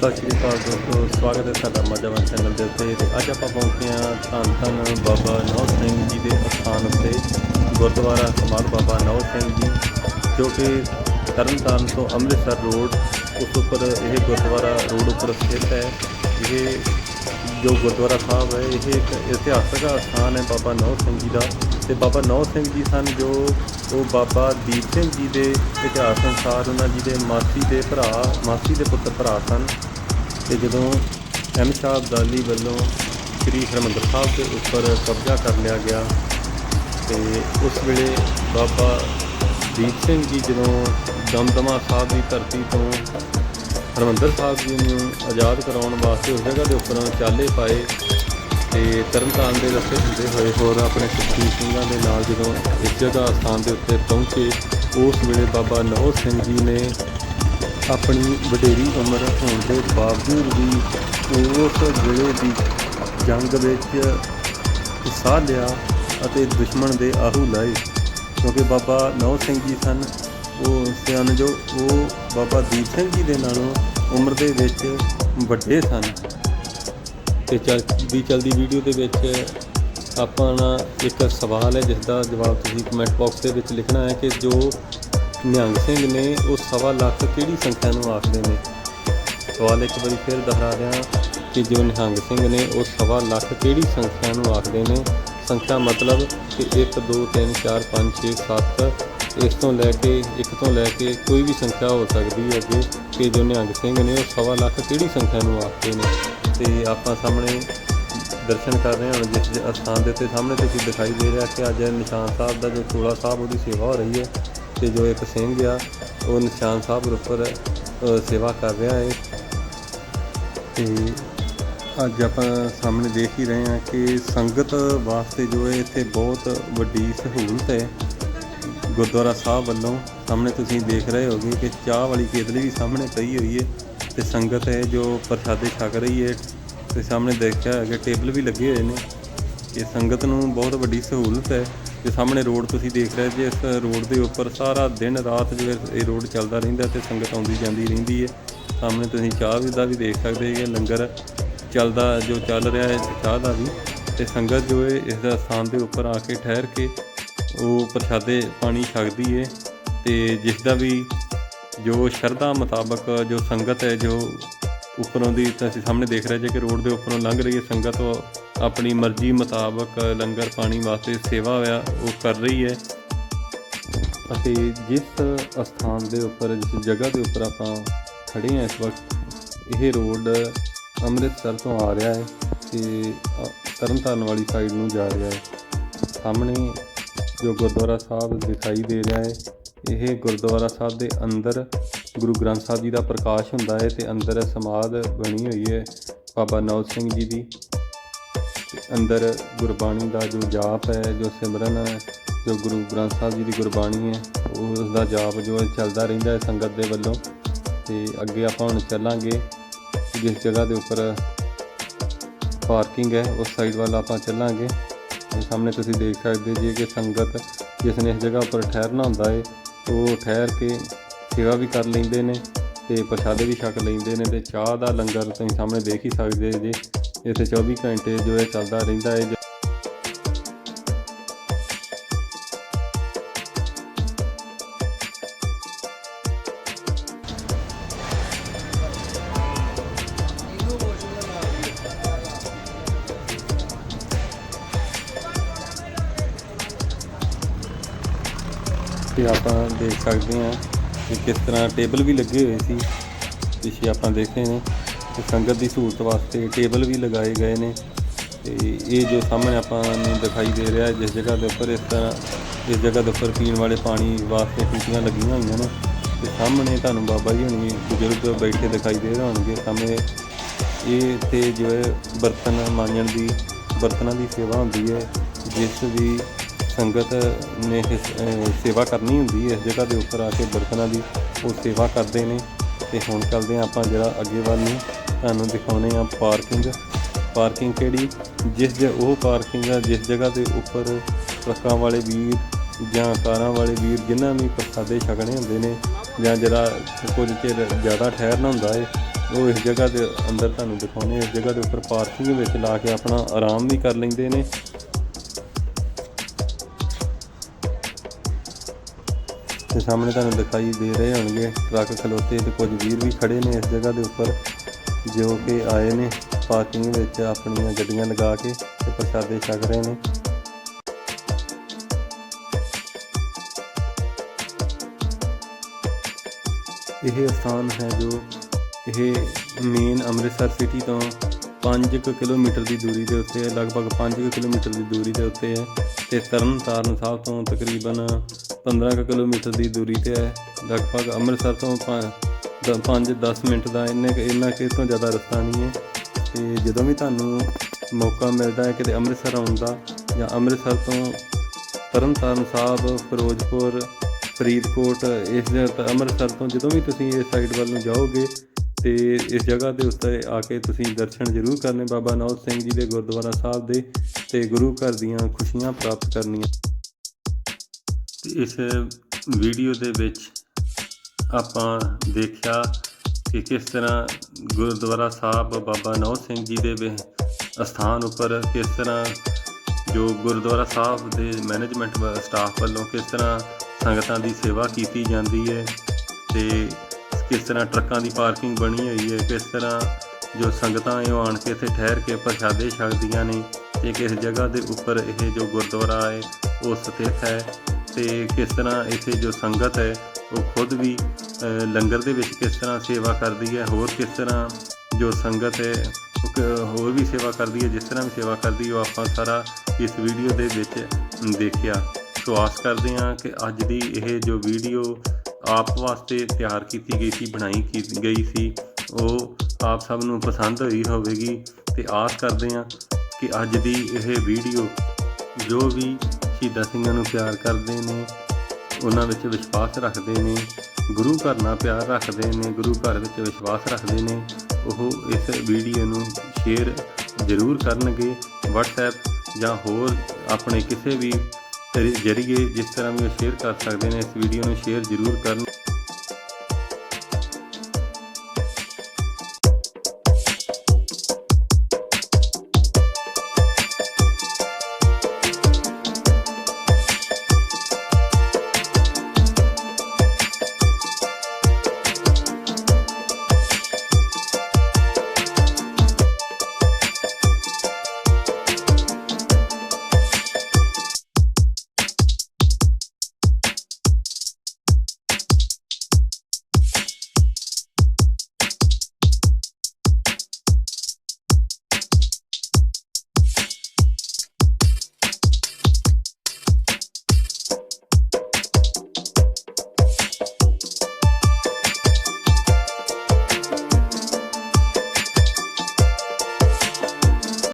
ਸਤਿ ਸ਼੍ਰੀ ਅਕਾਲ ਦੋਸਤੋ, ਸਵਾਗਤ ਹੈ ਤੁਹਾਡਾ ਮਾਝਾਵਨ ਚੈਨਲ ਦੇ ਉੱਤੇ ਤੇ ਅੱਜ ਆਪਾਂ ਪਹੁੰਚੇ ਹਾਂ ਧੰਨ ਧੰਨ ਬਾਬਾ ਨੌ ਸਿੰਘ ਜੀ ਦੇ ਅਸਥਾਨ ਉੱਤੇ, ਗੁਰਦੁਆਰਾ ਸਮਾਧ ਬਾਬਾ ਨੌ ਸਿੰਘ ਜੀ, ਜੋ ਕਿ ਤਰਨਤਾਰਨ ਤੋਂ ਅੰਮ੍ਰਿਤਸਰ ਰੋਡ ਉਸ ਉੱਪਰ ਇਹ ਗੁਰਦੁਆਰਾ ਰੋਡ ਉੱਪਰ ਸਥਿਤ ਹੈ। ਇਹ ਜੋ ਗੁਰਦੁਆਰਾ ਸਾਹਿਬ ਹੈ, ਇਹ ਇੱਕ ਇਤਿਹਾਸਕ ਸਥਾਨ ਹੈ ਬਾਬਾ ਨੌ ਸਿੰਘ ਜੀ ਦਾ। ਤੇ ਬਾਬਾ ਨੌ ਸਿੰਘ ਜੀ ਸਨ ਜੋ ਉਹ ਬਾਬਾ ਦੀਪ ਸਿੰਘ ਜੀ ਦੇ ਇਤਿਹਾਸ ਅਨੁਸਾਰ ਉਹਨਾਂ ਜੀ ਦੇ ਮਾਸੀ ਦੇ ਭਰਾ, ਮਾਸੀ ਦੇ ਪੁੱਤਰ ਭਰਾ ਸਨ। ਤੇ ਜਦੋਂ ਐਮ ਸ਼ਾਹ ਅਬਦਾਲੀ ਵੱਲੋਂ ਸ੍ਰੀ ਹਰਿਮੰਦਰ ਸਾਹਿਬ ਦੇ ਉੱਪਰ ਕਬਜ਼ਾ ਕਰ ਲਿਆ ਗਿਆ ਤੇ ਉਸ ਵੇਲੇ ਬਾਬਾ ਦੀਪ ਸਿੰਘ ਜੀ ਜਦੋਂ ਦਮਦਮਾ ਸਾਹਿਬ ਦੀ ਧਰਤੀ ਤੋਂ ਹਰਿਮੰਦਰ ਸਾਹਿਬ ਜੀ ਨੂੰ ਆਜ਼ਾਦ ਕਰਾਉਣ ਵਾਸਤੇ ਉਸ ਜਗ੍ਹਾ ਦੇ ਉੱਪਰ ਚਾਲੇ ਪਾਏ ਤੇ ਤਰਨਤਾਰਨ ਦੇ ਰਸਤੇ ਹੁੰਦੇ ਹੋਏ ਹੋਰ ਆਪਣੇ ਸਿੱਖੀ ਸਿੰਘਾਂ ਦੇ ਨਾਲ ਜਦੋਂ ਇਸ ਜਗ੍ਹਾ ਸਥਾਨ ਦੇ ਉੱਤੇ ਪਹੁੰਚੇ, ਉਸ ਵੇਲੇ ਬਾਬਾ ਨੌ ਸਿੰਘ ਜੀ ਨੇ ਆਪਣੀ ਵਡੇਰੀ ਉਮਰ ਹੋਣ ਦੇ ਬਾਵਜੂਦ ਵੀ ਉਸ ਵੇਲੇ ਦੀ ਜੰਗ ਵਿੱਚ ਹਿੱਸਾ ਲਿਆ ਅਤੇ ਦੁਸ਼ਮਣ ਦੇ ਆਹੂ ਲਾਏ। ਕਿਉਂਕਿ ਬਾਬਾ ਨੌ ਸਿੰਘ ਜੀ ਸਨ, ਉਹ ਸਿਆਣ ਜੋ, ਉਹ ਬਾਬਾ ਦੀਪ ਸਿੰਘ ਜੀ ਦੇ ਨਾਲੋਂ ਉਮਰ ਦੇ ਵਿੱਚ ਵੱਡੇ ਸਨ। ਤੇ ਚੱਲਦੀ ਚਲਦੀ ਵੀਡੀਓ ਦੇ ਵਿੱਚ ਆਪਾਂ ਇੱਕ ਸਵਾਲ ਹੈ ਜਿਸ ਦਾ ਜਵਾਬ ਤੁਸੀਂ ਕਮੈਂਟ ਬਾਕਸ ਦੇ ਵਿੱਚ ਲਿਖਣਾ ਹੈ ਕਿ ਜੋ ਨਿਹੰਗ ਸਿੰਘ ਨੇ ਉਹ ਸਵਾ ਲੱਖ ਕਿਹੜੀ ਸੰਖਿਆ ਨੂੰ ਆਖਦੇ ਨੇ? ਸਵਾਲ ਇੱਕ ਵਾਰੀ ਫਿਰ ਦੁਹਰਾ ਦਿਆਂ ਕਿ ਜੋ ਨਿਹੰਗ ਸਿੰਘ ਨੇ ਉਹ ਸਵਾ ਲੱਖ ਕਿਹੜੀ ਸੰਖਿਆ ਨੂੰ ਆਖਦੇ ਨੇ? ਸੰਖਿਆ ਮਤਲਬ ਕਿ 1 2 3 4 5 6 7 ਇਸ ਤੋਂ ਲੈ ਕੇ, ਇੱਕ ਤੋਂ ਲੈ ਕੇ ਕੋਈ ਵੀ ਸੰਖਿਆ ਹੋ ਸਕਦੀ ਹੈ ਅੱਗੇ ਕਿ ਜੋ ਨਿਹੰਗ ਸਿੰਘ ਨੇ ਉਹ ਸਵਾ ਲੱਖ ਕਿਹੜੀ ਸੰਖਿਆ ਨੂੰ ਆਖਦੇ ਨੇ? ਤੇ ਆਪਾਂ ਸਾਹਮਣੇ ਦਰਸ਼ਨ ਕਰ ਰਹੇ ਹਾਂ, ਜਿਸ ਜ- ਅਸਥਾਨ ਦੇ ਉੱਤੇ ਸਾਹਮਣੇ ਤੇ ਕੀ ਦਿਖਾਈ ਦੇ ਰਿਹਾ ਕਿ ਅੱਜ ਨਿਸ਼ਾਨ ਸਾਹਿਬ ਦਾ ਜੋ ਚੋਲਾ ਸਾਹਿਬ, ਉਹਦੀ ਸੇਵਾ ਹੋ ਰਹੀ ਹੈ। ਤੇ ਜੋ ਇੱਕ ਸਿੰਘ ਆ, ਉਹ ਨਿਸ਼ਾਨ ਸਾਹਿਬ ਉੱਪਰ ਸੇਵਾ ਕਰ ਰਿਹਾ ਹੈ ਤੇ ਅੱਜ ਆਪਾਂ ਸਾਹਮਣੇ ਦੇਖ ਹੀ ਰਹੇ ਹਾਂ ਕਿ ਸੰਗਤ ਵਾਸਤੇ ਜੋ ਹੈ ਇੱਥੇ ਬਹੁਤ ਵੱਡੀ ਸਹੂਲਤ ਹੈ ਗੁਰਦੁਆਰਾ ਸਾਹਿਬ ਵੱਲੋਂ ਸਾਹਮਣੇ ਤੁਸੀਂ ਦੇਖ ਰਹੇ ਹੋਗੇ ਕਿ ਚਾਹ ਵਾਲੀ ਕੇਤਲੀ ਵੀ ਸਾਹਮਣੇ ਪਈ ਹੋਈ ਹੈ ਤੇ ਸੰਗਤ ਹੈ ਜੋ ਪ੍ਰਸ਼ਾਦੇ ਛਕ ਰਹੀ ਹੈ ਤੇ ਸਾਹਮਣੇ ਦੇਖਿਆ ਹੈ ਕਿ ਟੇਬਲ ਵੀ ਲੱਗੇ ਹੋਏ ਨੇ। ਇਹ ਸੰਗਤ ਨੂੰ ਬਹੁਤ ਵੱਡੀ ਸਹੂਲਤ ਹੈ ਤੇ ਸਾਹਮਣੇ ਰੋਡ ਤੁਸੀਂ ਦੇਖ ਰਹੇ ਜੇ, ਇਸ ਰੋਡ ਦੇ ਉੱਪਰ ਸਾਰਾ ਦਿਨ ਰਾਤ ਜੋ ਇਹ ਰੋਡ ਚੱਲਦਾ ਰਹਿੰਦਾ ਤੇ ਸੰਗਤ ਆਉਂਦੀ ਜਾਂਦੀ ਰਹਿੰਦੀ ਹੈ। ਸਾਹਮਣੇ ਤੁਸੀਂ ਚਾਹ ਵੀ ਦਾ ਵੀ ਦੇਖ ਸਕਦੇ ਹੋ ਕਿ ਲੰਗਰ ਚੱਲਦਾ ਜੋ ਚੱਲ ਰਿਹਾ ਹੈ, ਚਾਹ ਦਾ ਵੀ। ਤੇ ਸੰਗਤ ਜੋ ਹੈ, ਇਸ ਦਾ ਸਥਾਨ ਦੇ ਉੱਪਰ ਆ ਕੇ ਠਹਿਰ ਕੇ ਉਹ ਪ੍ਰਸ਼ਾਦੇ ਪਾਣੀ ਛਕਦੀ ਹੈ ਤੇ ਜਿਸ ਦਾ ਵੀ ਜੋ ਸ਼ਰਧਾ ਮੁਤਾਬਕ ਜੋ ਸੰਗਤ ਹੈ, ਜੋ ਉੱਪਰੋਂ ਦੀ ਤੁਸੀਂ ਸਾਹਮਣੇ ਦੇਖ ਰਹੇ ਜੇ ਕਿ ਰੋਡ ਦੇ ਉੱਪਰੋਂ ਲੰਘ ਰਹੀ ਹੈ ਸੰਗਤ ਉਹ ਆਪਣੀ ਮਰਜ਼ੀ ਮੁਤਾਬਕ ਲੰਗਰ ਪਾਣੀ ਵਾਸਤੇ ਸੇਵਾ ਹੋਇਆ ਉਹ ਕਰ ਰਹੀ ਹੈ। ਅਤੇ ਜਿਸ ਅਸਥਾਨ ਦੇ ਉੱਪਰ, ਜਿਸ ਜਗ੍ਹਾ ਦੇ ਉੱਪਰ ਆਪਾਂ ਖੜੇ ਹਾਂ ਇਸ ਵਕਤ, ਇਹ ਰੋਡ ਅੰਮ੍ਰਿਤਸਰ ਤੋਂ ਆ ਰਿਹਾ ਹੈ ਤੇ ਤਰਨਤਾਰਨ ਵਾਲੀ ਸਾਈਡ ਨੂੰ ਜਾ ਰਿਹਾ ਹੈ। ਸਾਹਮਣੇ ਜੋ ਗੁਰਦੁਆਰਾ ਸਾਹਿਬ ਦਿਖਾਈ ਦੇ ਰਿਹਾ ਹੈ, ਇਹ ਗੁਰਦੁਆਰਾ ਸਾਹਿਬ ਦੇ ਅੰਦਰ ਗੁਰੂ ਗ੍ਰੰਥ ਸਾਹਿਬ ਜੀ ਦਾ ਪ੍ਰਕਾਸ਼ ਹੁੰਦਾ ਹੈ ਤੇ ਅੰਦਰ ਸਮਾਧ ਬਣੀ ਹੋਈ ਹੈ ਬਾਬਾ ਨੌਜ ਸਿੰਘ ਜੀ ਦੀ। ਅੰਦਰ ਗੁਰਬਾਣੀ ਦਾ ਜੋ ਜਾਪ ਹੈ, ਜੋ ਸਿਮਰਨ ਹੈ, ਜੋ ਗੁਰੂ ਗ੍ਰੰਥ ਸਾਹਿਬ ਜੀ ਦੀ ਗੁਰਬਾਣੀ ਹੈ, ਉਹ ਉਸ ਦਾ ਜਾਪ ਜੋ ਚੱਲਦਾ ਰਹਿੰਦਾ ਹੈ ਸੰਗਤ ਦੇ ਵੱਲੋਂ। ਤੇ ਅੱਗੇ ਆਪਾਂ ਹੁਣ ਚੱਲਾਂਗੇ। ਜਿਸ ਜਗ੍ਹਾ ਦੇ ਉੱਪਰ ਪਾਰਕਿੰਗ ਹੈ, ਉਸ ਸਾਈਡ ਵੱਲ ਆਪਾਂ ਚੱਲਾਂਗੇ। ਤੇ ਸਾਹਮਣੇ ਤੁਸੀਂ ਦੇਖ ਸਕਦੇ ਜੀ ਕਿ ਸੰਗਤ ਜਿਸ ਨੇ ਇਸ ਜਗ੍ਹਾ ਉੱਪਰ ਠਹਿਰਨਾ ਹੁੰਦਾ ਹੈ ਉਹ ਠਹਿਰ ਕੇ ਸੇਵਾ ਵੀ ਕਰ ਲੈਂਦੇ ਨੇ ਤੇ ਪ੍ਰਸ਼ਾਦੇ ਵੀ ਛਕ ਲੈਂਦੇ ਨੇ ਤੇ ਚਾਹ ਦਾ ਲੰਗਰ ਤੁਸੀਂ ਸਾਹਮਣੇ ਦੇਖ ਹੀ ਸਕਦੇ ਜੀ। ਇੱਥੇ 24 ਘੰਟੇ ਜੋ ਹੈ ਚੱਲਦਾ ਰਹਿੰਦਾ ਹੈ ਤੇ ਆਪਾਂ ਦੇਖ ਸਕਦੇ ਹਾਂ ਕਿ ਕਿਸ ਤਰ੍ਹਾਂ ਟੇਬਲ ਵੀ ਲੱਗੇ ਹੋਏ ਸੀ, ਪਿੱਛੇ ਆਪਾਂ ਦੇਖੇ ਨੇ। ਸੰਗਤ ਦੀ ਸਹੂਲਤ ਵਾਸਤੇ ਟੇਬਲ ਵੀ ਲਗਾਏ ਗਏ ਨੇ ਤੇ ਇਹ ਜੋ ਸਾਹਮਣੇ ਆਪਾਂ ਨੂੰ ਦਿਖਾਈ ਦੇ ਰਿਹਾ ਜਿਸ ਜਗ੍ਹਾ ਦੇ ਉੱਪਰ ਇਸ ਤਰ੍ਹਾਂ ਇਸ ਜਗ੍ਹਾ ਦੇ ਉੱਪਰ ਪੀਣ ਵਾਲੇ ਪਾਣੀ ਵਾਸਤੇ ਟੂਟੀਆਂ ਲੱਗੀਆਂ ਹੋਈਆਂ ਨੇ ਤੇ ਸਾਹਮਣੇ ਤੁਹਾਨੂੰ ਬਾਬਾ ਜੀ ਹੁਣੀ ਬਜ਼ੁਰਗ ਬੈਠੇ ਦਿਖਾਈ ਦੇ ਰਹੇ ਹੋਣਗੇ। ਸਾਹਮਣੇ ਇਹ ਤੇ ਜੋ ਹੈ ਬਰਤਨ ਮਾਂਜਣ ਦੀ, ਬਰਤਨਾਂ ਦੀ ਸੇਵਾ ਹੁੰਦੀ ਹੈ, ਜਿਸ ਦੀ ਸੰਗਤ ਨੇ ਸੇਵਾ ਕਰਨੀ ਹੁੰਦੀ ਹੈ। ਇਸ ਜਗ੍ਹਾ ਦੇ ਉੱਪਰ ਆ ਕੇ ਬਰਤਨਾਂ ਦੀ ਉਹ ਸੇਵਾ ਕਰਦੇ ਨੇ ਤੇ ਹੁਣ ਚੱਲਦੇ ਹਾਂ ਆਪਾਂ ਜਿਹੜਾ ਅੱਗੇ ਵੱਲ ਨੂੰ। ਤੁਹਾਨੂੰ ਦਿਖਾਉਨੇ ਆ ਪਾਰਕਿੰਗ। ਪਾਰਕਿੰਗ ਕਿਹੜੀ? ਜਿਸ ਦੇ ਉਹ ਪਾਰਕਿੰਗ ਆ, ਜਿਸ ਜਗ੍ਹਾ ਦੇ ਉੱਪਰ ਟਰੱਕਾਂ ਵਾਲੇ ਵੀਰ ਜਾਂ ਕਾਰਾਂ ਵਾਲੇ ਵੀਰ, ਜਿਨ੍ਹਾਂ ਵੀ ਪ੍ਰਸਾਦੇ ਛਕਣੇ ਹੁੰਦੇ ਨੇ ਜਾਂ ਜਿਹੜਾ ਕੁਝ ਚਿਰ ਜ਼ਿਆਦਾ ਠਹਿਰਨਾ ਹੁੰਦਾ ਹੈ ਉਹ ਇਸ ਜਗ੍ਹਾ ਦੇ ਅੰਦਰ ਤੁਹਾਨੂੰ ਦਿਖਾਉਣੇ ਇਸ ਜਗ੍ਹਾ ਦੇ ਉੱਪਰ ਪਾਰਕਿੰਗ ਵਿੱਚ ਲਾ ਕੇ ਆਪਣਾ ਆਰਾਮ ਵੀ ਕਰ ਲੈਂਦੇ ਨੇ। ਤੇ ਸਾਹਮਣੇ ਤੁਹਾਨੂੰ ਦਿਖਾਈ ਦੇ ਰਹੇ ਹੋਣਗੇ ਟਰੱਕ ਖਲੋਤੇ ਤੇ ਕੁਝ ਵੀਰ ਵੀ ਖੜੇ ਨੇ ਇਸ ਜਗ੍ਹਾ ਦੇ ਉੱਪਰ। ਜੋ ਕਿ ਆਏ ਨੇ ਪਾਰਕਿੰਗ ਵਿੱਚ ਆਪਣੀਆਂ ਗੱਡੀਆਂ ਲਗਾ ਕੇ ਤੇ ਪ੍ਰਸ਼ਾਦੇ ਛਕ ਰਹੇ ਨੇ। ਇਹ ਸਥਾਨ ਹੈ ਜੋ ਇਹ ਮੇਨ ਅੰਮ੍ਰਿਤਸਰ ਸਿਟੀ ਤੋਂ 5 ਕਿਲੋਮੀਟਰ ਦੀ ਦੂਰੀ ਦੇ ਉੱਤੇ ਹੈ, ਲਗਭਗ 5 ਕਿਲੋਮੀਟਰ ਦੀ ਦੂਰੀ ਦੇ ਉੱਤੇ ਹੈ ਤੇ ਤਰਨਤਾਰਨ ਸਾਹਿਬ ਤੋਂ ਤਕਰੀਬਨ 15 ਕੁ ਕਿਲੋਮੀਟਰ ਦੀ ਦੂਰੀ ਤੇ ਹੈ। ਲਗਭਗ ਅੰਮ੍ਰਿਤਸਰ ਤੋਂ 5-10 ਮਿੰਟ ਦਾ ਇੰਨੇ ਕੁ- ਇੰਨਾ ਕਿ ਤੋਂ ਜ਼ਿਆਦਾ ਰਸਤਾ ਨਹੀਂ ਹੈ। ਤੇ ਜਦੋਂ ਵੀ ਤੁਹਾਨੂੰ ਮੌਕਾ ਮਿਲਦਾ ਹੈ ਕਿਤੇ ਅੰਮ੍ਰਿਤਸਰ ਆਉਣ ਦਾ ਜਾਂ ਅੰਮ੍ਰਿਤਸਰ ਤੋਂ ਤਰਨਤਾਰਨ ਸਾਹਿਬ, ਫਿਰੋਜ਼ਪੁਰ, ਫਰੀਦਕੋਟ, ਇਸ ਜਗ੍ਹਾ ਅੰਮ੍ਰਿਤਸਰ ਤੋਂ ਜਦੋਂ ਵੀ ਤੁਸੀਂ ਇਸ ਸਾਈਡ ਵੱਲ ਨੂੰ ਜਾਓਗੇ ਤੇ ਇਸ ਜਗ੍ਹਾ ਦੇ ਉੱਤੇ ਆ ਕੇ ਤੁਸੀਂ ਦਰਸ਼ਨ ਜ਼ਰੂਰ ਕਰਨੇ ਬਾਬਾ ਨੌਜ ਸਿੰਘ ਜੀ ਦੇ ਗੁਰਦੁਆਰਾ ਸਾਹਿਬ ਦੇ ਤੇ ਗੁਰੂ ਘਰ ਦੀਆਂ ਖੁਸ਼ੀਆਂ ਪ੍ਰਾਪਤ ਕਰਨੀਆਂ। ਇਸ ਵੀਡੀਓ ਦੇ ਵਿੱਚ ਆਪਾਂ ਦੇਖਿਆ ਕਿ ਕਿਸ ਤਰ੍ਹਾਂ ਗੁਰਦੁਆਰਾ ਸਾਹਿਬ ਬਾਬਾ ਨੌ ਸਿੰਘ ਜੀ ਦੇ ਵਿ- ਅਸਥਾਨ ਉੱਪਰ ਕਿਸ ਤਰ੍ਹਾਂ ਜੋ ਗੁਰਦੁਆਰਾ ਸਾਹਿਬ ਦੇ ਮੈਨੇਜਮੈਂਟ ਸਟਾਫ ਵੱਲੋਂ ਕਿਸ ਤਰ੍ਹਾਂ ਸੰਗਤਾਂ ਦੀ ਸੇਵਾ ਕੀਤੀ ਜਾਂਦੀ ਹੈ ਤੇ ਕਿਸ ਤਰ੍ਹਾਂ ਟਰੱਕਾਂ ਦੀ ਪਾਰਕਿੰਗ ਬਣੀ ਹੋਈ ਹੈ, ਕਿਸ ਤਰ੍ਹਾਂ ਜੋ ਸੰਗਤਾਂ ਇਹ ਆਣ ਕੇ ਇੱਥੇ ਠਹਿਰ ਕੇ ਪ੍ਰਸ਼ਾਦੇ ਛਕਦੀਆਂ ਨੇ ਤੇ ਕਿਸ ਜਗ੍ਹਾ ਦੇ ਉੱਪਰ ਇਹ ਜੋ ਗੁਰਦੁਆਰਾ ਹੈ, ਉਹ ਸਥਿਤ ਹੈ ਤੇ ਕਿਸ ਤਰ੍ਹਾਂ ਇੱਥੇ ਜੋ ਸੰਗਤ ਹੈ ਉਹ ਖੁਦ ਵੀ ਲੰਗਰ ਦੇ ਵਿੱਚ ਕਿਸ ਤਰ੍ਹਾਂ ਸੇਵਾ ਕਰਦੀ ਹੈ, ਹੋਰ ਕਿਸ ਤਰ੍ਹਾਂ ਜੋ ਸੰਗਤ ਹੈ ਹੋਰ ਵੀ ਸੇਵਾ ਕਰਦੀ ਹੈ, ਜਿਸ ਤਰ੍ਹਾਂ ਵੀ ਸੇਵਾ ਕਰਦੀ ਉਹ ਆਪਾਂ ਸਾਰਾ ਇਸ ਵੀਡੀਓ ਦੇ ਵਿੱਚ ਦੇਖਿਆ। ਸੋ ਆਸ ਕਰਦੇ ਹਾਂ ਕਿ ਅੱਜ ਦੀ ਇਹ ਜੋ ਵੀਡੀਓ ਆਪ ਵਾਸਤੇ ਤਿਆਰ ਕੀਤੀ ਗਈ ਸੀ, ਬਣਾਈ ਕੀਤੀ ਗਈ ਸੀ, ਉਹ ਆਪ ਸਭ ਨੂੰ ਪਸੰਦ ਹੋਈ ਹੋਵੇਗੀ ਤੇ ਆਸ ਕਰਦੇ ਹਾਂ ਕਿ ਅੱਜ ਦੀ ਇਹ ਵੀਡੀਓ ਜੋ ਵੀ ਸ਼ਹੀਦਾਂ ਸਿੰਘਾਂ ਨੂੰ ਪਿਆਰ ਕਰਦੇ ਨੇ ਉਹਨਾਂ ਵਿੱਚ ਵਿਸ਼ਵਾਸ ਰੱਖਦੇ ਨੇ, ਗੁਰੂ ਘਰ ਨਾਲ ਪਿਆਰ ਰੱਖਦੇ ਨੇ, ਗੁਰੂ ਘਰ ਵਿੱਚ ਵਿਸ਼ਵਾਸ ਰੱਖਦੇ ਨੇ, ਉਹ ਇਸ ਵੀਡੀਓ ਨੂੰ ਸ਼ੇਅਰ ਜ਼ਰੂਰ ਕਰਨਗੇ, WhatsApp ਜਾਂ ਹੋਰ ਆਪਣੇ ਕਿਸੇ ਵੀ ਜ਼ਰੀਏ ਜਿਸ ਤਰ੍ਹਾਂ ਵੀ ਉਹ ਸ਼ੇਅਰ ਕਰ ਸਕਦੇ ਨੇ, ਇਸ ਵੀਡੀਓ ਨੂੰ ਸ਼ੇਅਰ ਜ਼ਰੂਰ ਕਰਨ